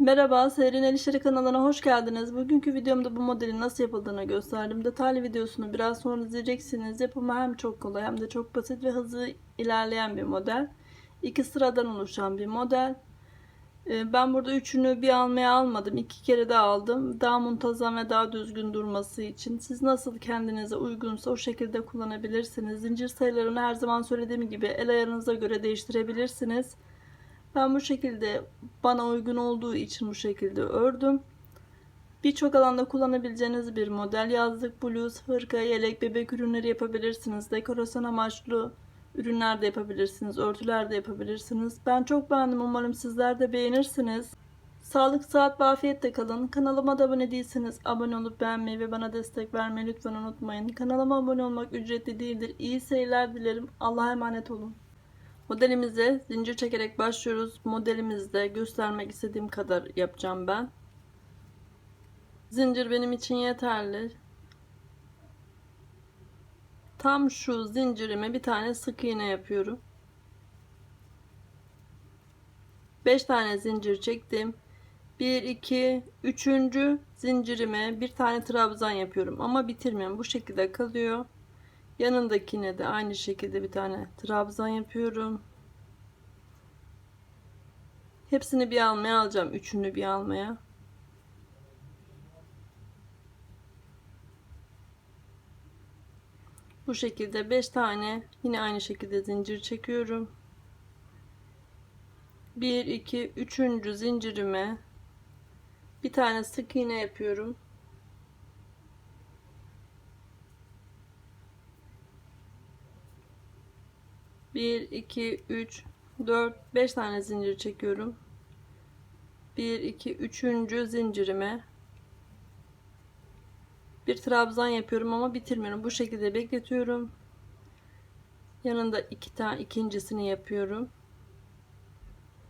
Merhaba, Seyrin El İşleri kanalına hoş geldiniz. Bugünkü videomda bu modelin nasıl yapıldığını gösterdim. Detaylı videosunu biraz sonra izleyeceksiniz. Yapımı hem çok kolay hem de çok basit ve hızlı ilerleyen bir model. İki sıradan oluşan bir model. Ee, Ben burada üçünü bir almaya almadım. iki kere de aldım. Daha muntazam ve daha düzgün durması için. Siz nasıl kendinize uygunsa o şekilde kullanabilirsiniz. Zincir sayılarını her zaman söylediğim gibi el ayarınıza göre değiştirebilirsiniz. Ben bu şekilde bana uygun olduğu için bu şekilde ördüm. Birçok alanda kullanabileceğiniz bir model. Yazlık, bluz, hırka, yelek, bebek ürünleri yapabilirsiniz. Dekorasyon amaçlı ürünler de yapabilirsiniz. Örtüler de yapabilirsiniz. Ben çok beğendim. Umarım sizler de beğenirsiniz. Sağlık, saat ve afiyetle kalın. Kanalıma da abone değilseniz abone olup beğenmeyi ve bana destek vermeyi lütfen unutmayın. Kanalıma abone olmak ücretli değildir. İyi seyirler dilerim. Allah'a emanet olun. Modelimize zincir çekerek başlıyoruz. Modelimizde göstermek istediğim kadar yapacağım ben. Zincir benim için yeterli. Tam şu zincirime bir tane sık iğne yapıyorum. 5 tane zincir çektim. 1 2 3. zincirime bir tane trabzan yapıyorum ama bitirmiyorum. Bu şekilde kalıyor. Yanındakine de aynı şekilde bir tane trabzan yapıyorum. Hepsini bir almaya alacağım. Üçünü bir almaya. Bu şekilde 5 tane yine aynı şekilde zincir çekiyorum. 1 2 3. zincirime bir tane sık iğne yapıyorum. Bir, iki, üç, dört, beş tane zincir çekiyorum. Bir, iki, üçüncü zincirime bir trabzan yapıyorum ama bitirmiyorum. Bu şekilde bekletiyorum. Yanında iki tane ikincisini yapıyorum.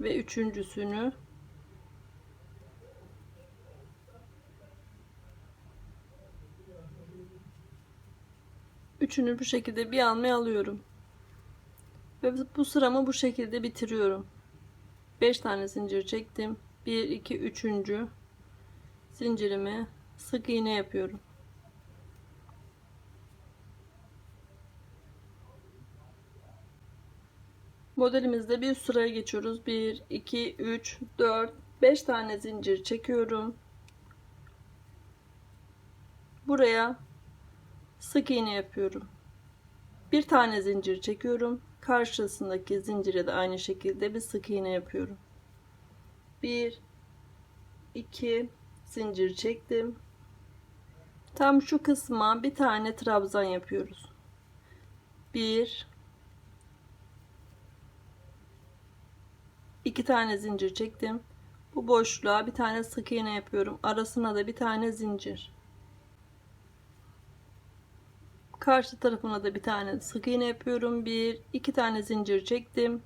Ve üçüncüsünü Üçünü bu şekilde bir almaya alıyorum. Ve bu sıramı bu şekilde bitiriyorum. 5 tane zincir çektim. 1 2 3. zincirimi sık iğne yapıyorum. Modelimizde bir sıraya geçiyoruz. 1 2 3 4 5 tane zincir çekiyorum. Buraya sık iğne yapıyorum. Bir tane zincir çekiyorum karşısındaki zincire de aynı şekilde bir sık iğne yapıyorum. 1 2 zincir çektim. Tam şu kısma bir tane trabzan yapıyoruz. 1 2 tane zincir çektim. Bu boşluğa bir tane sık iğne yapıyorum. Arasına da bir tane zincir. Karşı tarafına da bir tane sık iğne yapıyorum. Bir, iki tane zincir çektim.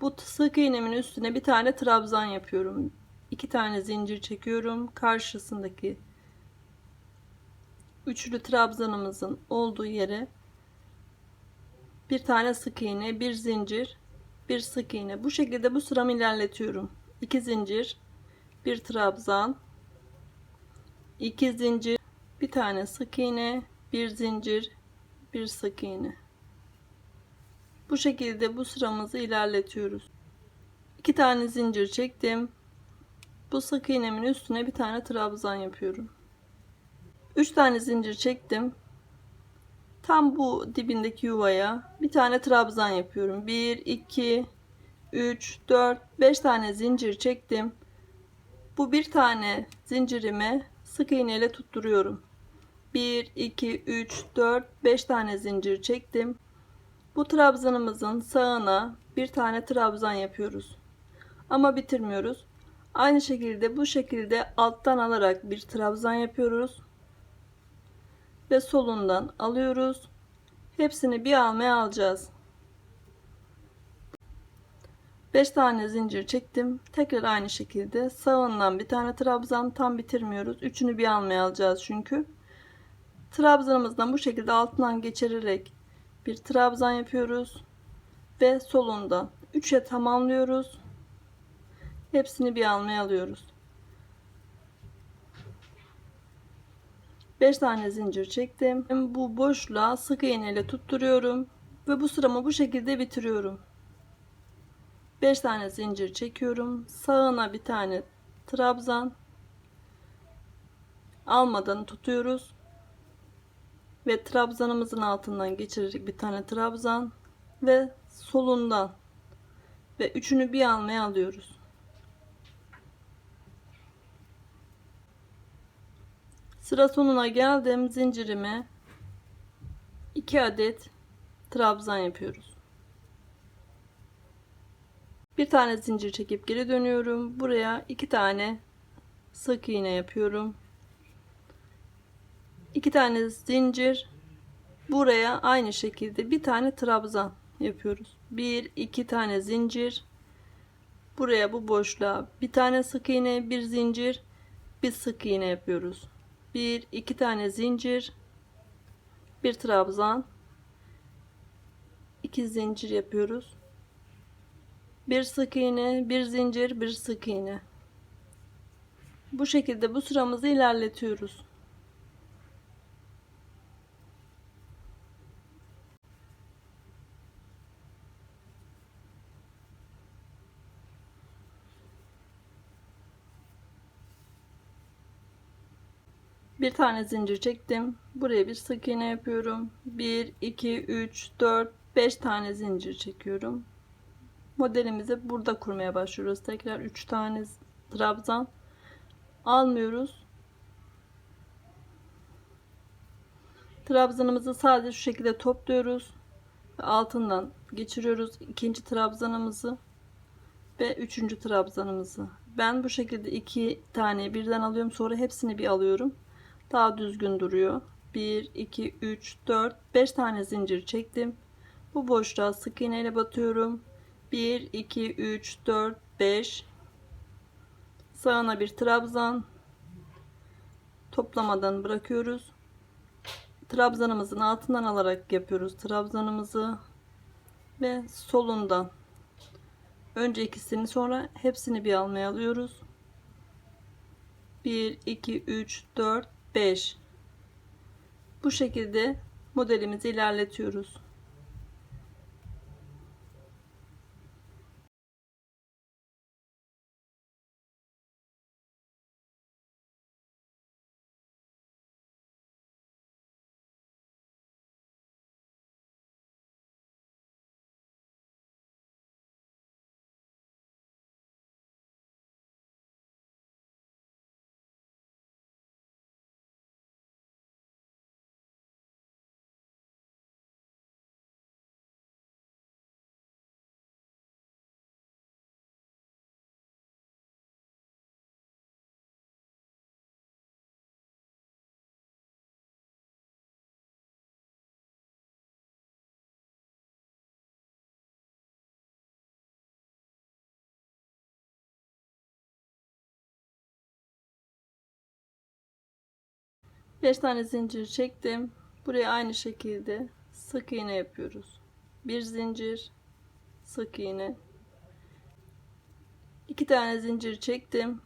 Bu sık iğnemin üstüne bir tane trabzan yapıyorum. İki tane zincir çekiyorum. Karşısındaki üçlü trabzanımızın olduğu yere bir tane sık iğne, bir zincir, bir sık iğne. Bu şekilde bu sıramı ilerletiyorum. İki zincir, bir trabzan, iki zincir, bir tane sık iğne, bir zincir bir sık iğne bu şekilde bu sıramızı ilerletiyoruz. İki tane zincir çektim. Bu sık iğnemin üstüne bir tane trabzan yapıyorum. 3 tane zincir çektim. Tam bu dibindeki yuvaya bir tane trabzan yapıyorum. 1 2 3 4 5 tane zincir çektim. Bu bir tane zincirime sık iğne ile tutturuyorum 1 2 3 4 5 tane zincir çektim. Bu trabzanımızın sağına bir tane trabzan yapıyoruz. Ama bitirmiyoruz. Aynı şekilde bu şekilde alttan alarak bir trabzan yapıyoruz. Ve solundan alıyoruz. Hepsini bir almaya alacağız. 5 tane zincir çektim. Tekrar aynı şekilde sağından bir tane trabzan. Tam bitirmiyoruz. Üçünü bir almaya alacağız çünkü Trabzanımızdan bu şekilde altından geçirerek bir trabzan yapıyoruz ve solundan 3'e tamamlıyoruz. Hepsini bir almaya alıyoruz. 5 tane zincir çektim. Bu boşluğa sık iğne ile tutturuyorum ve bu sıramı bu şekilde bitiriyorum. 5 tane zincir çekiyorum. Sağına bir tane trabzan almadan tutuyoruz ve trabzanımızın altından geçirerek bir tane trabzan ve solundan ve üçünü bir almaya alıyoruz. Sıra sonuna geldim. Zincirime 2 adet trabzan yapıyoruz. Bir tane zincir çekip geri dönüyorum. Buraya iki tane sık iğne yapıyorum. İki tane zincir. Buraya aynı şekilde bir tane trabzan yapıyoruz. Bir iki tane zincir. Buraya bu boşluğa bir tane sık iğne, bir zincir, bir sık iğne yapıyoruz. Bir iki tane zincir, bir trabzan, iki zincir yapıyoruz. Bir sık iğne, bir zincir, bir sık iğne. Bu şekilde bu sıramızı ilerletiyoruz. Bir tane zincir çektim. Buraya bir sık iğne yapıyorum. 1 2 3 4 5 tane zincir çekiyorum. Modelimizi burada kurmaya başlıyoruz. Tekrar 3 tane trabzan almıyoruz. Trabzanımızı sadece şu şekilde topluyoruz. Ve altından geçiriyoruz ikinci trabzanımızı ve üçüncü trabzanımızı. Ben bu şekilde iki tane birden alıyorum. Sonra hepsini bir alıyorum daha düzgün duruyor. 1 2 3 4 5 tane zincir çektim. Bu boşluğa sık iğne ile batıyorum. 1 2 3 4 5 sağına bir trabzan toplamadan bırakıyoruz. Trabzanımızın altından alarak yapıyoruz trabzanımızı ve solundan önce ikisini sonra hepsini bir almaya alıyoruz. 1 2 3 4 5 bu şekilde modelimizi ilerletiyoruz. Beş tane zincir çektim. Buraya aynı şekilde sık iğne yapıyoruz. Bir zincir, sık iğne. iki tane zincir çektim.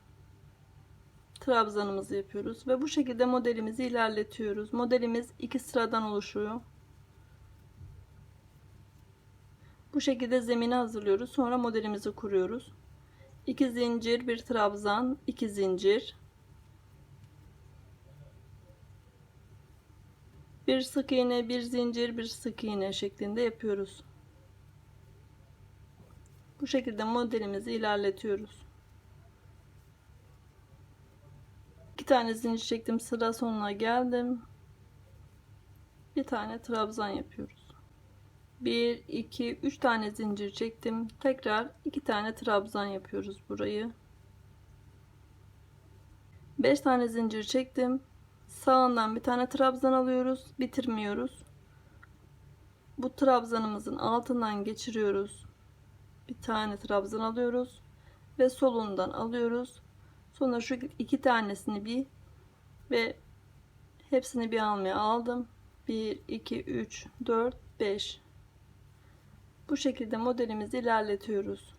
Trabzanımızı yapıyoruz ve bu şekilde modelimizi ilerletiyoruz. Modelimiz iki sıradan oluşuyor. Bu şekilde zemini hazırlıyoruz. Sonra modelimizi kuruyoruz. 2 zincir, bir trabzan, 2 zincir, bir sık iğne, bir zincir, bir sık iğne şeklinde yapıyoruz. Bu şekilde modelimizi ilerletiyoruz. İki tane zincir çektim. Sıra sonuna geldim. Bir tane trabzan yapıyoruz. 1 2 3 tane zincir çektim. Tekrar iki tane trabzan yapıyoruz burayı. 5 tane zincir çektim. Sağından bir tane trabzan alıyoruz. Bitirmiyoruz. Bu trabzanımızın altından geçiriyoruz. Bir tane trabzan alıyoruz. Ve solundan alıyoruz. Sonra şu iki tanesini bir ve hepsini bir almaya aldım. 1, 2, 3, 4, 5. Bu şekilde modelimizi ilerletiyoruz.